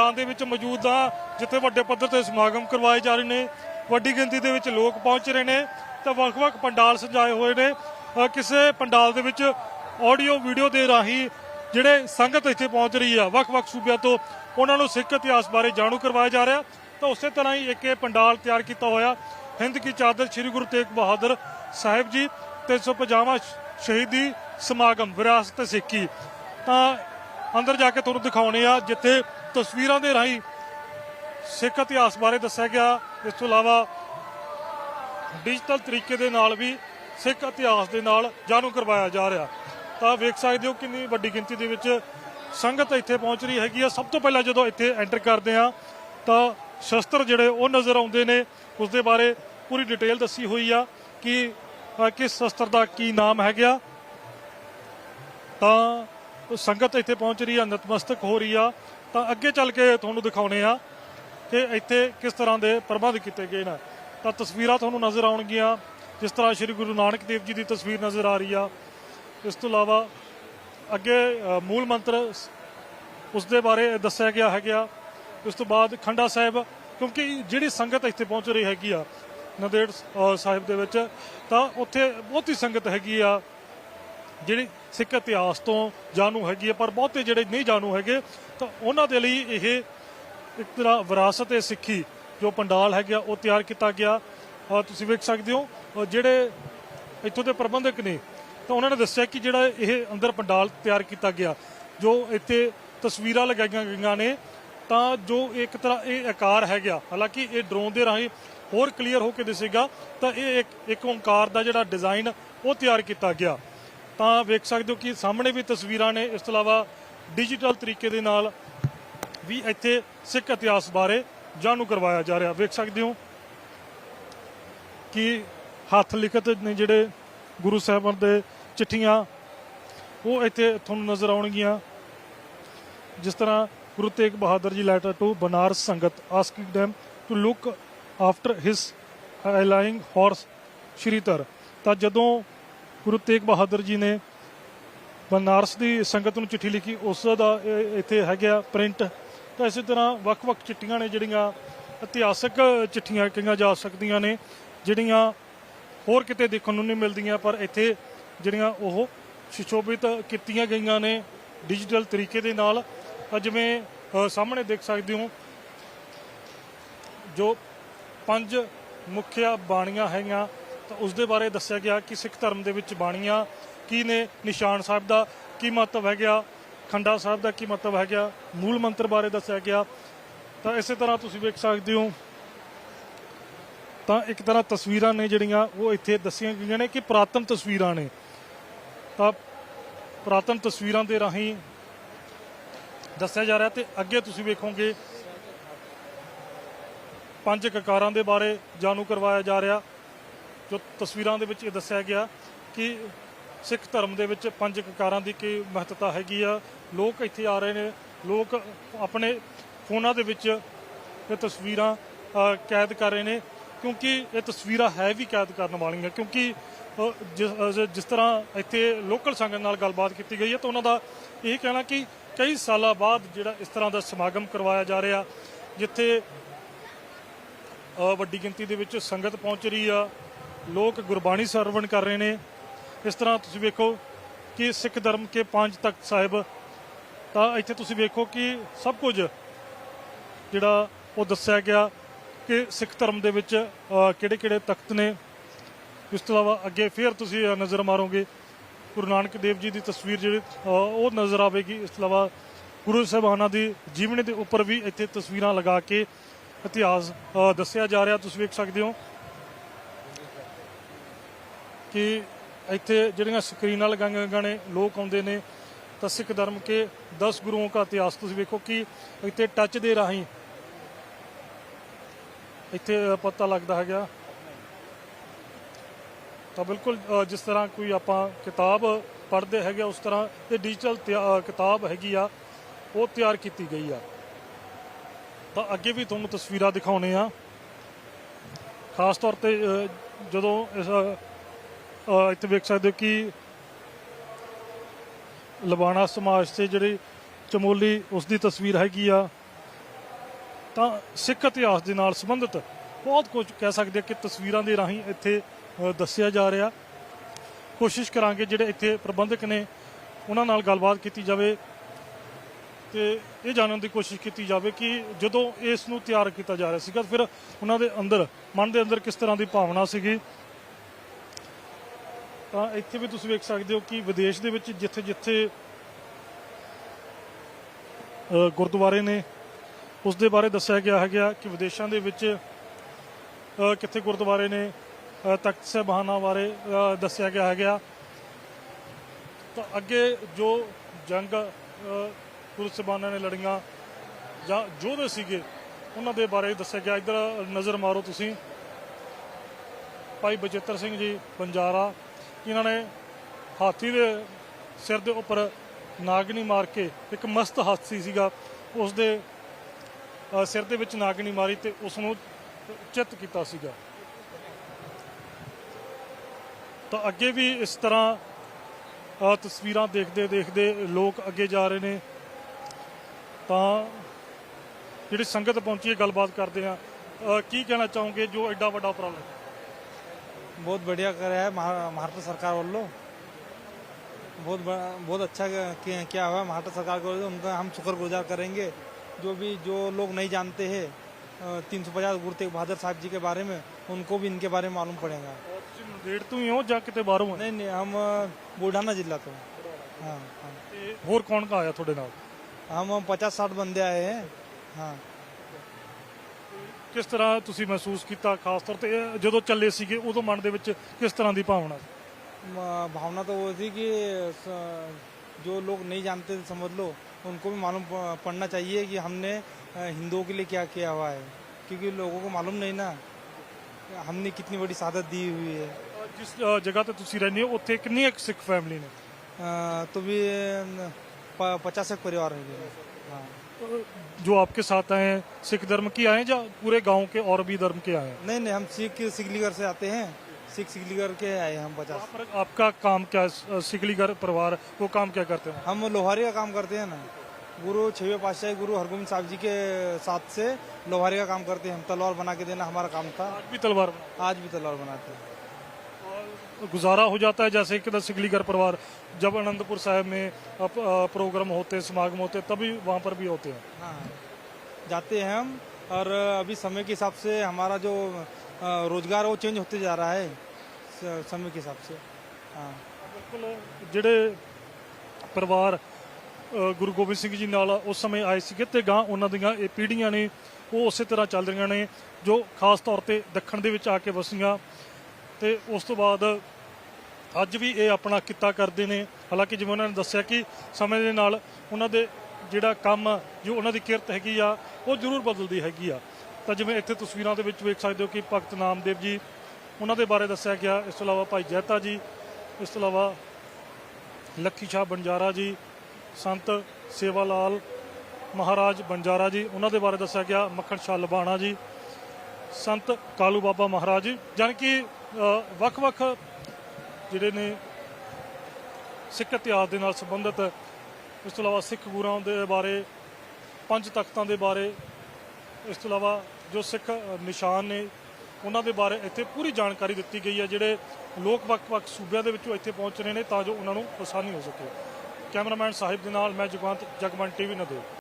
ਵਕਤ ਮੈਦਾਨ ਦੇ ਵਿੱਚ ਮੌਜੂਦ ਹਾਂ ਜਿੱਥੇ ਵੱਡੇ ਪੱਧਰ ਤੇ ਸਮਾਗਮ ਕਰਵਾਏ ਜਾ ਰਹੇ ਨੇ। ਵੱਡੀ ਗਿਣਤੀ ਦੇ ਵਿੱਚ ਲੋਕ ਪਹੁੰਚ ਰਹੇ ਨੇ ਤਾਂ ਵੱਖ-ਵੱਖ ਪੰਡਾਲ ਸਜਾਏ ਹੋਏ ਨੇ। ਕਿਸੇ ਪੰਡਾਲ ਦੇ ਵਿੱਚ ਆਡੀਓ ਵੀਡੀਓ ਦੇ ਰਾਹੀਂ ਜਿਹੜੇ ਸੰਗਤ ਇੱਥੇ ਪਹੁੰਚ ਰਹੀ ਆ, ਵੱਖ-ਵੱਖ ਸੂਬਿਆਂ ਤੋਂ, ਉਹਨਾਂ ਨੂੰ ਸਿੱਖ ਇਤਿਹਾਸ ਬਾਰੇ ਜਾਣੂ ਕਰਵਾਇਆ ਜਾ ਰਿਹਾ। ਤਾਂ ਉਸੇ ਤਰ੍ਹਾਂ ਹੀ ਇੱਕ ਇਹ ਪੰਡਾਲ ਤਿਆਰ ਕੀਤਾ ਹੋਇਆ ਹਿੰਦ ਕੀ ਚਾਦਰ ਸ੍ਰੀ ਗੁਰੂ ਤੇਗ ਬਹਾਦਰ ਸਾਹਿਬ ਜੀ 350ਵਾਂ ਸ਼ਹੀਦੀ ਸਮਾਗਮ, ਵਿਰਾਸਤ ਸਿੱਖੀ। ਤਾਂ ਅੰਦਰ ਜਾ ਕੇ ਤੁਹਾਨੂੰ ਦਿਖਾਉਣੇ ਆ, ਜਿੱਥੇ ਤਸਵੀਰਾਂ ਦੇ ਰਾਹੀਂ ਸਿੱਖ ਇਤਿਹਾਸ ਬਾਰੇ ਦੱਸਿਆ ਗਿਆ। ਇਸ ਤੋਂ ਇਲਾਵਾ ਡਿਜੀਟਲ ਤਰੀਕੇ ਦੇ ਨਾਲ ਵੀ ਸਿੱਖ ਇਤਿਹਾਸ ਦੇ ਨਾਲ ਜਾਣੂ ਕਰਵਾਇਆ ਜਾ ਰਿਹਾ। ਤਾਂ ਵੇਖ ਸਕਦੇ ਹੋ ਕਿੰਨੀ ਵੱਡੀ ਗਿਣਤੀ ਦੇ ਵਿੱਚ ਸੰਗਤ ਇੱਥੇ ਪਹੁੰਚ ਰਹੀ ਹੈਗੀ ਆ। ਸਭ ਤੋਂ ਪਹਿਲਾਂ ਜਦੋਂ ਇੱਥੇ ਐਂਟਰ ਕਰਦੇ ਆ ਤਾਂ ਸ਼ਸਤਰ ਜਿਹੜੇ ਉਹ ਨਜ਼ਰ ਆਉਂਦੇ ਨੇ। ਉਸ ਦੇ ਬਾਰੇ ਪੂਰੀ ਡਿਟੇਲ ਦੱਸੀ ਹੋਈ ਆ ਕਿ ਕਿਸ ਸ਼ਸਤਰ ਦਾ ਕੀ ਨਾਮ ਹੈਗਾ। ਤਾਂ ਸੰਗਤ ਇੱਥੇ ਪਹੁੰਚ ਰਹੀ ਆ, ਨਤਮਸਤਕ ਹੋ ਰਹੀ ਆ। ਤਾਂ ਅੱਗੇ ਚੱਲ ਕੇ ਤੁਹਾਨੂੰ ਦਿਖਾਉਣੇ ਆ ਕਿ ਇੱਥੇ ਕਿਸ ਤਰ੍ਹਾਂ ਦੇ ਪ੍ਰਬੰਧ ਕੀਤੇ ਗਏ ਨੇ। ਤਾਂ ਤਸਵੀਰਾਂ ਤੁਹਾਨੂੰ ਨਜ਼ਰ ਆਉਣਗੀਆਂ। ਜਿਸ ਤਰ੍ਹਾਂ ਸ੍ਰੀ ਗੁਰੂ ਨਾਨਕ ਦੇਵ ਜੀ ਦੀ ਤਸਵੀਰ ਨਜ਼ਰ ਆ ਰਹੀ ਆ। ਇਸ ਤੋਂ ਇਲਾਵਾ ਅੱਗੇ ਮੂਲ ਮੰਤਰ ਸ- ਉਸ ਦੇ ਬਾਰੇ ਦੱਸਿਆ ਗਿਆ ਹੈਗਾ। ਉਸ ਤੋਂ ਬਾਅਦ ਖੰਡਾ ਸਾਹਿਬ, ਕਿਉਂਕਿ ਜਿਹੜੀ ਸੰਗਤ ਇੱਥੇ ਪਹੁੰਚ ਰਹੀ ਹੈਗੀ ਆ, ਨੰਦੇੜ ਸਾਹਿਬ ਦੇ ਵਿੱਚ, ਤਾਂ ਉੱਥੇ ਬਹੁਤੀ ਸੰਗਤ ਹੈਗੀ ਆ। ਜਿਹੜੀ ਸਿੱਖ ਇਤਿਹਾਸ ਤੋਂ ਜਾਣੂ ਹੈਗੀ ਹੈ ਪਰ ਬਹੁਤੇ ਜਿਹੜੇ ਨਹੀਂ ਜਾਣੂ ਹੈਗੇ, ਤਾਂ ਉਹਨਾਂ ਦੇ ਲਈ ਇਹ ਇੱਕ ਤਰ੍ਹਾਂ ਵਿਰਾਸਤ ਹੈ ਸਿੱਖੀ, ਜੋ ਪੰਡਾਲ ਹੈਗਾ ਉਹ ਤਿਆਰ ਕੀਤਾ ਗਿਆ। ਤੁਸੀਂ ਵੇਖ ਸਕਦੇ ਹੋ ਜਿਹੜੇ ਇੱਥੋਂ ਦੇ ਪ੍ਰਬੰਧਕ ਨੇ, ਤਾਂ ਉਹਨਾਂ ਨੇ ਦੱਸਿਆ ਕਿ ਜਿਹੜਾ ਇਹ ਅੰਦਰ ਪੰਡਾਲ ਤਿਆਰ ਕੀਤਾ ਗਿਆ, ਜੋ ਇੱਥੇ ਤਸਵੀਰਾਂ ਲਗਾਈਆਂ ਗਈਆਂ ਨੇ, ਤਾਂ ਜੋ ਇੱਕ ਤਰ੍ਹਾਂ ਇਹ ਆਕਾਰ ਹੈਗਾ ਹਾਲਾਂਕਿ ਇਹ ਡਰੋਨ ਦੇ ਰਾਹੀਂ ਹੋਰ ਕਲੀਅਰ ਹੋ ਕੇ ਦਿਸੇਗਾ, ਤਾਂ ਇਹ ਇੱਕ ਇੱਕ ਓੰਕਾਰ ਦਾ ਜਿਹੜਾ ਡਿਜ਼ਾਈਨ ਉਹ ਤਿਆਰ ਕੀਤਾ ਗਿਆ। ਤਾਂ ਵੇਖ ਸਕਦੇ ਹੋ ਕਿ ਸਾਹਮਣੇ ਵੀ ਤਸਵੀਰਾਂ ਨੇ, ਇਸ ਤੋਂ ਇਲਾਵਾ ਡਿਜੀਟਲ ਤਰੀਕੇ ਦੇ ਨਾਲ ਵੀ ਇੱਥੇ ਸਿੱਖ ਇਤਿਹਾਸ ਬਾਰੇ ਜਾਣੂ ਕਰਵਾਇਆ ਜਾ ਰਿਹਾ। ਵੇਖ ਸਕਦੇ ਹੋ ਕਿ ਹੱਥ ਲਿਖਤ ਨੇ ਜਿਹੜੇ ਗੁਰੂ ਸਾਹਿਬਾਨ ਦੇ ਚਿੱਠੀਆਂ, ਉਹ ਇੱਥੇ ਤੁਹਾਨੂੰ ਨਜ਼ਰ ਆਉਣਗੀਆਂ। ਜਿਸ ਤਰ੍ਹਾਂ Guru Tegh Bahadur ji letter to Banaras sangat asking them to look after his ailing horse Shridhar ਤਾਂ ਜਦੋਂ ਗੁਰੂ ਤੇਗ ਬਹਾਦਰ ਜੀ ਨੇ ਬਨਾਰਸ ਦੀ ਸੰਗਤ ਨੂੰ ਚਿੱਠੀ ਲਿਖੀ, ਉਸ ਦਾ ਇਹ ਇੱਥੇ ਹੈਗਾ ਪ੍ਰਿੰਟ। ਤਾਂ ਇਸੇ ਤਰ੍ਹਾਂ ਵੱਖ-ਵੱਖ ਚਿੱਠੀਆਂ ਨੇ ਜਿਹੜੀਆਂ ਇਤਿਹਾਸਕ ਚਿੱਠੀਆਂ ਕਹੀਆਂ ਜਾ ਸਕਦੀਆਂ ਨੇ, ਜਿਹੜੀਆਂ ਹੋਰ ਕਿਤੇ ਦੇਖਣ ਨੂੰ ਨਹੀਂ ਮਿਲਦੀਆਂ, ਪਰ ਇੱਥੇ ਜਿਹੜੀਆਂ ਉਹ ਸੁਸ਼ੋਭਿਤ ਕੀਤੀਆਂ ਗਈਆਂ ਨੇ ਡਿਜੀਟਲ ਤਰੀਕੇ ਦੇ ਨਾਲ। ਤਾਂ ਜਿਵੇਂ ਸਾਹਮਣੇ ਦੇਖ ਸਕਦੇ ਹੋ, ਜੋ ਪੰਜ ਮੁੱਖਿਆ ਬਾਣੀਆਂ ਹੈਗੀਆਂ ਤਾਂ ਉਸ ਦੇ ਬਾਰੇ ਦੱਸਿਆ ਗਿਆ ਕਿ ਸਿੱਖ ਧਰਮ ਦੇ ਵਿੱਚ ਬਾਣੀਆਂ ਕੀ ਨੇ, ਨਿਸ਼ਾਨ ਸਾਹਿਬ ਦਾ ਕੀ ਮਹੱਤਵ ਹੈਗਾ, ਖੰਡਾ ਸਾਹਿਬ ਦਾ ਕੀ ਮਹੱਤਵ ਹੈਗਾ, ਮੂਲ ਮੰਤਰ ਬਾਰੇ ਦੱਸਿਆ ਗਿਆ। ਤਾਂ ਇਸੇ ਤਰ੍ਹਾਂ ਤੁਸੀਂ ਵੇਖ ਸਕਦੇ ਹੋ। ਤਾਂ ਇੱਕ ਤਰ੍ਹਾਂ ਤਸਵੀਰਾਂ ਨੇ ਜਿਹੜੀਆਂ, ਉਹ ਇੱਥੇ ਦੱਸੀਆਂ ਗਈਆਂ ਨੇ ਕਿ ਪ੍ਰਾਤਨ ਤਸਵੀਰਾਂ ਨੇ। ਤਾਂ ਪ੍ਰਾਤਨ ਤਸਵੀਰਾਂ ਦੇ ਰਾਹੀਂ ਦੱਸਿਆ ਜਾ ਰਿਹਾ ਤੇ ਅੱਗੇ ਤੁਸੀਂ ਵੇਖੋਗੇ, ਪੰਜ ਕਕਾਰਾਂ ਦੇ ਬਾਰੇ ਜਾਣੂ ਕਰਵਾਇਆ ਜਾ ਰਿਹਾ। ਜੋ ਤਸਵੀਰਾਂ ਦੇ ਵਿੱਚ ਇਹ ਦੱਸਿਆ ਗਿਆ ਕਿ ਸਿੱਖ ਧਰਮ ਦੇ ਵਿੱਚ ਪੰਜ ਕਕਾਰਾਂ ਦੀ ਕੀ ਮਹੱਤਤਾ ਹੈਗੀ ਆ। ਲੋਕ ਇੱਥੇ ਆ ਰਹੇ ਨੇ। ਲੋਕ ਆਪਣੇ ਫੋਨਾਂ ਦੇ ਵਿੱਚ ਇਹ ਤਸਵੀਰਾਂ ਕੈਦ ਕਰ ਰਹੇ ਨੇ। ਕਿਉਂਕਿ ਇਹ ਤਸਵੀਰਾਂ ਹੈ ਵੀ ਕੈਦ ਕਰਨ ਵਾਲੀਆਂ। ਕਿਉਂਕਿ ਜਿਸ ਜਿਸ ਤਰ੍ਹਾਂ ਇੱਥੇ ਲੋਕਲ ਸੰਗਤ ਨਾਲ ਗੱਲਬਾਤ ਕੀਤੀ ਗਈ ਹੈ, ਤਾਂ ਉਹਨਾਂ ਦਾ ਇਹ ਕਹਿਣਾ ਕਿ ਕਈ ਸਾਲਾਂ ਬਾਅਦ ਜਿਹੜਾ ਇਸ ਤਰ੍ਹਾਂ ਦਾ ਸਮਾਗਮ ਕਰਵਾਇਆ ਜਾ ਰਿਹਾ, ਜਿੱਥੇ ਵੱਡੀ ਗਿਣਤੀ ਦੇ ਵਿੱਚ ਸੰਗਤ ਪਹੁੰਚ ਰਹੀ ਆ। ਲੋਕ ਗੁਰਬਾਣੀ ਸਰਵਣ ਕਰ ਰਹੇ ਨੇ। ਇਸ ਤਰ੍ਹਾਂ ਤੁਸੀਂ ਵੇਖੋ ਕਿ ਸਿੱਖ ਧਰਮ ਕੇ ਪੰਜ ਤਖਤ ਸਾਹਿਬ, ਤਾਂ ਇੱਥੇ ਤੁਸੀਂ ਵੇਖੋ ਕਿ ਸਭ ਕੁਝ ਜਿਹੜਾ ਉਹ ਦੱਸਿਆ ਗਿਆ ਕਿ ਸਿੱਖ ਧਰਮ ਦੇ ਵਿੱਚ ਕਿਹੜੇ ਕਿਹੜੇ ਤਖਤ ਨੇ। ਇਸ ਤੋਂ ਇਲਾਵਾ ਅੱਗੇ ਫੇਰ ਤੁਸੀਂ ਨਜ਼ਰ ਮਾਰੋਗੇ। ਗੁਰੂ ਨਾਨਕ ਦੇਵ ਜੀ ਦੀ ਤਸਵੀਰ ਜਿਹੜੀ ਉਹ ਨਜ਼ਰ ਆਵੇਗੀ। ਇਸ ਤੋਂ ਇਲਾਵਾ ਗੁਰੂ ਸਾਹਿਬਾਨਾਂ ਦੀ ਜੀਵਨੀ ਦੇ ਉੱਪਰ ਵੀ ਇੱਥੇ ਤਸਵੀਰਾਂ ਲਗਾ ਕੇ ਇਤਿਹਾਸ ਦੱਸਿਆ ਜਾ ਰਿਹਾ। ਤੁਸੀਂ ਵੇਖ ਸਕਦੇ ਹੋ ਕਿ ਇੱਥੇ ਜਿਹੜੀਆਂ ਸਕਰੀਨਾਂ ਲਗਾਈਆਂ ਗਈਆਂ ਨੇ ਲੋਕ ਆਉਂਦੇ ਨੇ, ਤਾਂ ਸਿੱਖ ਧਰਮ ਕੇ 10 ਗੁਰੂਆਂ ਦਾ ਇਤਿਹਾਸ ਤੁਸੀਂ ਵੇਖੋ ਕਿ ਇੱਥੇ ਟੱਚ ਦੇ ਰਾਹੀਂ ਇੱਥੇ ਪਤਾ ਲੱਗਦਾ ਹੈਗਾ। ਤਾਂ ਬਿਲਕੁਲ ਜਿਸ ਤਰ੍ਹਾਂ ਕੋਈ ਆਪਾਂ ਕਿਤਾਬ ਪੜ੍ਹਦੇ ਹੈਗੇ ਉਸ ਤਰ੍ਹਾਂ ਇਹ ਡਿਜੀਟਲ ਕਿਤਾਬ ਹੈਗੀ ਆ, ਉਹ ਤਿਆਰ ਕੀਤੀ ਗਈ ਆ। ਤਾਂ ਅੱਗੇ ਵੀ ਤੁਹਾਨੂੰ ਤਸਵੀਰਾਂ ਦਿਖਾਉਣੇ ਆ। ਖਾਸ ਤੌਰ ਤੇ ਜਦੋਂ ਇਸ ਇੱਥੇ ਵੇਖ ਸਕਦੇ ਹੋ ਕਿ ਲਬਾਣਾ ਸਮਾਜ ਤੇ ਜਿਹੜੇ ਚਮੋਲੀ ਉਸ ਦੀ ਤਸਵੀਰ ਹੈਗੀ ਆ, ਤਾਂ ਸਿੱਖ ਇਤਿਹਾਸ ਦੇ ਨਾਲ ਸੰਬੰਧਿਤ ਬਹੁਤ ਕੁਝ ਕਹਿ ਸਕਦੇ ਆ ਕਿ ਤਸਵੀਰਾਂ ਦੇ ਰਾਹੀਂ ਇੱਥੇ ਦੱਸਿਆ ਜਾ ਰਿਹਾ। ਕੋਸ਼ਿਸ਼ ਕਰਾਂਗੇ ਜਿਹੜੇ ਇੱਥੇ ਪ੍ਰਬੰਧਕ ਨੇ, ਉਹਨਾਂ ਨਾਲ ਗੱਲਬਾਤ ਕੀਤੀ ਜਾਵੇ ਤੇ ਇਹ ਜਾਣਨ ਦੀ ਕੋਸ਼ਿਸ਼ ਕੀਤੀ ਜਾਵੇ ਕਿ ਜਦੋਂ ਇਸ ਨੂੰ ਤਿਆਰ ਕੀਤਾ ਜਾ ਰਿਹਾ ਸੀਗਾ, ਫਿਰ ਉਹਨਾਂ ਦੇ ਅੰਦਰ, ਮਨ ਦੇ ਅੰਦਰ ਕਿਸ ਤਰ੍ਹਾਂ ਦੀ ਭਾਵਨਾ ਸੀਗੀ? ਤਾਂ ਇੱਥੇ ਵੀ ਤੁਸੀਂ ਵੇਖ ਸਕਦੇ ਹੋ ਕਿ ਵਿਦੇਸ਼ ਦੇ ਵਿੱਚ ਜਿੱਥੇ ਜਿੱਥੇ ਗੁਰਦੁਆਰੇ ਨੇ, ਉਸ ਦੇ ਬਾਰੇ ਦੱਸਿਆ ਗਿਆ ਹੈਗਾ ਕਿ ਵਿਦੇਸ਼ਾਂ ਦੇ ਵਿੱਚ ਕਿੱਥੇ ਗੁਰਦੁਆਰੇ ਨੇ ਤਖਤ ਸਾਹਿਬਾਨਾਂ ਬਾਰੇ ਦੱਸਿਆ ਗਿਆ ਹੈਗਾ। ਤਾਂ ਅੱਗੇ ਜੋ ਜੰਗ ਗੁਰੂ ਸਾਹਿਬਾਨਾਂ ਨੇ ਲੜੀਆਂ, ਜਾਂ ਯੋਧੇ ਸੀਗੇ, ਉਹਨਾਂ ਦੇ ਬਾਰੇ ਦੱਸਿਆ ਗਿਆ। ਇੱਧਰ ਨਜ਼ਰ ਮਾਰੋ ਤੁਸੀਂ। ਭਾਈ ਬਚਿੱਤਰ ਸਿੰਘ ਜੀ, ਬੰਜਾਰਾ। ਇਹਨਾਂ ਨੇ ਹਾਥੀ ਦੇ ਸਿਰ ਦੇ ਉੱਪਰ ਨਾਗਣੀ ਮਾਰ ਕੇ ਇੱਕ ਮਸਤ ਹਾਥੀ ਸੀਗਾ ਉਸ ਦੇ ਸਿਰ ਦੇ ਵਿੱਚ ਨਾਗਣੀ ਮਾਰੀ ਤੇ ਉਸ ਨੂੰ ਚਿੱਤ ਕੀਤਾ ਸੀਗਾ। ਤਾਂ ਅੱਗੇ ਵੀ ਇਸ ਤਰ੍ਹਾਂ ਤਸਵੀਰਾਂ ਦੇਖਦੇ ਦੇਖਦੇ ਲੋਕ ਅੱਗੇ ਜਾ ਰਹੇ ਨੇ। ਤਾਂ ਜਿਹੜੀ ਸੰਗਤ ਪਹੁੰਚੀ ਹੈ, ਗੱਲਬਾਤ ਕਰਦੇ ਆ ਕੀ ਕਹਿਣਾ ਚਾਹੋਗੇ? ਜੋ ਐਡਾ ਵੱਡਾ ਪ੍ਰੋਬਲਮ ਹੈ। बहुत बढ़िया कराया है महाराष्ट्र सरकार वालों। बहुत बहुत अच्छा क्या हुआ है महाराष्ट्र सरकार को उनका हम शुक्र गुजार करेंगे। जो भी जो लोग नहीं जानते हैं तीन सौ पचास गुरु तेग बहादुर साहब जी के बारे में उनको भी इनके बारे में मालूम पड़ेगा। रेट तो ही हो जा कितने बारो नहीं नहीं हम बुढ़ाना जिला तो हाँ। हाँ और कौन का आया थोड़े नाम? हम पचास साठ बंदे आए हैं। हाँ। ਕਿਸ ਤਰ੍ਹਾਂ ਤੁਸੀਂ ਮਹਿਸੂਸ ਕੀਤਾ ਖਾਸ ਤੌਰ ਤੇ ਇਹ ਜਦੋਂ ਚੱਲੇ ਸੀਗੇ ਉਦੋਂ ਮਨ ਦੇ ਵਿੱਚ ਕਿਸ ਤਰ੍ਹਾਂ ਦੀ ਭਾਵਨਾ ਸੀ म- भावना तो वो थी कि स- जो लोग नहीं जानते थे, समझ लो उनको भी मालूम प- पड़ना चाहिए कि हमने अ, हिंदुओं के लिए क्या किया हुआ है क्योंकि लोगों को मालूम नहीं ना हमने कितनी बड़ी शहादत दी हुई है ਜਿਸ ਅ, ਜਗ੍ਹਾ ਤੇ ਤੁਸੀਂ ਰਹਿੰਦੇ ਹੋ ਉੱਥੇ ਕਿੰਨੀ ਇੱਕ ਸਿੱਖ ਫੈਮਿਲੀ ਨੇ अ, तो भी पचास एक परिवार है हाँ ਅ, जो आपके साथ आए हैं सिख धर्म की आए या पूरे गाँव के और भी धर्म के आए हैं? नहीं नहीं हम सिख सिकलीगढ़ से आते हैं। सिख सिकलीगढ़ के आए हम पचास। पर आपका काम क्या है? सिकलीगढ़ परिवार वो काम क्या करते हैं? हम लोहारी का काम करते हैं ना। गुरु छवे पातशाही गुरु हरगोविंद साहब जी के साथ से लोहारी का काम करते हैं। हम तलवार बना के देना हमारा काम था। आज भी तलवार आज भी तलवार बनाते हैं। गुजारा हो जाता है जैसे कि सिकलीगढ़ परिवार जब अनंतपुर साहब में अप- अ, प्रोग्राम होते समागम होते तभी वहाँ पर भी होते हैं हाँ जाते हैं हम और अभी समय के हिसाब से हमारा जो अ, रोजगार है वो चेंज होते जा रहा है स- समय के हिसाब से हाँ ਬਿਲਕੁਲ ਜਿਹੜੇ ਪਰਿਵਾਰ ਅ, ਗੁਰੂ ਗੋਬਿੰਦ ਸਿੰਘ ਜੀ ਨਾਲ ਉਸ ਸਮੇਂ ਆਏ ਸੀਗੇ ਤੇ ਗਾਂ ਉਹਨਾਂ ਦੀਆਂ ਇਹ ਪੀੜ੍ਹੀਆਂ ਨੇ ਉਹ ਉਸੇ ਤਰ੍ਹਾਂ ਚੱਲ ਰਹੀਆਂ ਨੇ ਜੋ ਖਾਸ ਤੌਰ ਤੇ ਦੱਖਣ ਦੇ ਵਿੱਚ ਆ ਕੇ ਵਸੀਆਂ ਤੇ ਉਸ ਤੋਂ ਬਾਅਦ ਅੱਜ ਵੀ ਇਹ ਆਪਣਾ ਕਿੱਤਾ ਕਰਦੇ ਨੇ। ਹਾਲਾਂਕਿ ਜਿਵੇਂ ਉਹਨਾਂ ਨੇ ਦੱਸਿਆ ਕਿ ਸਮੇਂ ਦੇ ਨਾਲ ਉਹਨਾਂ ਦੇ ਜਿਹੜਾ ਕੰਮ, ਜੋ ਉਹਨਾਂ ਦੀ ਕਿਰਤ ਹੈਗੀ ਆ, ਉਹ ਜ਼ਰੂਰ ਬਦਲਦੀ ਹੈਗੀ ਆ। ਤਾਂ ਜਿਵੇਂ ਇੱਥੇ ਤਸਵੀਰਾਂ ਦੇ ਵਿੱਚ ਵੇਖ ਸਕਦੇ ਹੋ ਕਿ ਭਗਤ ਨਾਮਦੇਵ ਜੀ, ਉਹਨਾਂ ਦੇ ਬਾਰੇ ਦੱਸਿਆ ਗਿਆ। ਇਸ ਤੋਂ ਇਲਾਵਾ ਭਾਈ ਜੈਤਾ ਜੀ, ਇਸ ਤੋਂ ਇਲਾਵਾ ਲੱਖੀ ਸ਼ਾਹ ਬੰਜਾਰਾ ਜੀ, ਸੰਤ ਸੇਵਾ ਲਾਲ ਮਹਾਰਾਜ ਬੰਜਾਰਾ ਜੀ, ਉਹਨਾਂ ਦੇ ਬਾਰੇ ਦੱਸਿਆ ਗਿਆ। ਮੱਖਣ ਸ਼ਾਹ ਲਬਾਣਾ ਜੀ, ਸੰਤ ਕਾਲੂ ਬਾਬਾ ਮਹਾਰਾਜ ਜੀ। ਜਾਣੀ ਕਿ ਵੱਖ-ਵੱਖ ਜਿਹੜੇ ਨੇ ਸਿੱਖ ਇਤਿਹਾਸ ਦੇ ਨਾਲ ਸੰਬੰਧਿਤ, ਇਸ ਤੋਂ ਇਲਾਵਾ ਸਿੱਖ ਗੁਰਾਂ ਦੇ ਬਾਰੇ, ਪੰਜ ਤਖਤਾਂ ਦੇ ਬਾਰੇ, ਇਸ ਤੋਂ ਇਲਾਵਾ ਜੋ ਸਿੱਖ ਨਿਸ਼ਾਨ ਨੇ, ਉਹਨਾਂ ਦੇ ਬਾਰੇ ਇੱਥੇ ਪੂਰੀ ਜਾਣਕਾਰੀ ਦਿੱਤੀ ਗਈ ਹੈ, ਜਿਹੜੇ ਲੋਕ ਵੱਖ-ਵੱਖ ਸੂਬਿਆਂ ਦੇ ਵਿੱਚੋਂ ਇੱਥੇ ਪਹੁੰਚ ਰਹੇ ਨੇ ਤਾਂ ਜੋ ਉਹਨਾਂ ਨੂੰ ਆਸਾਨੀ ਹੋ ਸਕੇ। ਕੈਮਰਾਮੈਨ ਸਾਹਿਬ ਦੇ ਨਾਲ ਮੈਂ ਜਗਵੰਤ ਜਗਮਨ ਟੀਵੀ ਨਦੇ